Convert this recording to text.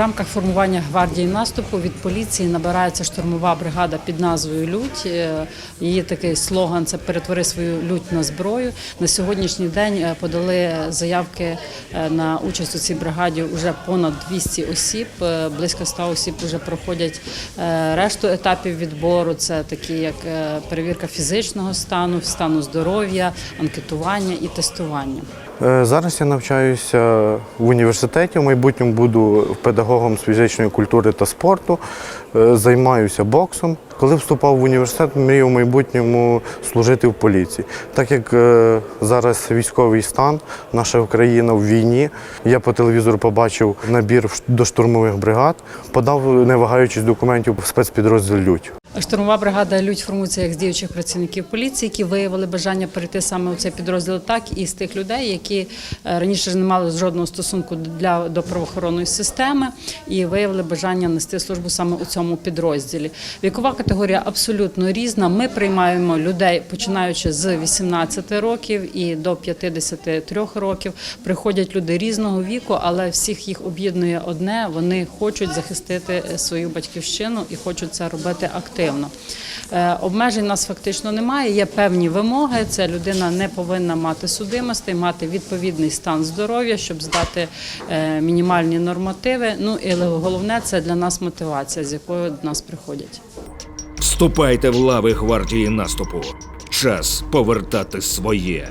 рамках формування гвардії наступу від поліції набирається штурмова бригада під назвою Лють. Е, Її такий слоган це перетвори свою лють на зброю. На сьогоднішній день е, подали заявки е, на участь у цій бригаді вже понад 200 осіб. Е, Близько 100 осіб вже проходять е, решту етапів відбору. Це такі як е, перевірка фізичного стану, стану здоров'я, анкетування і тестування. Е, Зараз я навчаюся в університеті. В майбутньому буду педагогом з фізичної культури та спорту. Е, Займаюся боксом. Коли вступав в університет, мріяв в майбутньому служити в поліції. Так як е, зараз військовий стан, наша країна в війні, я по телевізору побачив набір до штурмових бригад, подав, не вагаючись документів в спецпідрозділ Людь. Штурмова бригада Людь формується як з діючих працівників поліції, які виявили бажання перейти саме у цей підрозділ, так і з тих людей, які е, раніше не мали жодного стосунку для до правоохоронної системи і виявили бажання нести службу саме у цьому підрозділі. Вікова категорія абсолютно різна. Ми приймаємо людей починаючи з 18 років і до 53 років. Приходять люди різного віку, але всіх їх об'єднує одне: вони хочуть захистити свою батьківщину і хочуть це робити активно. Е, Обмежень нас фактично немає. Є певні вимоги. Це людина не повинна мати судимостей, мати відповідний стан здоров'я, щоб здати е, мінімальні нормативи. Ну і головне це для нас мотивація, з якою до нас приходять. Вступайте в лави гвардії наступу. Час повертати своє.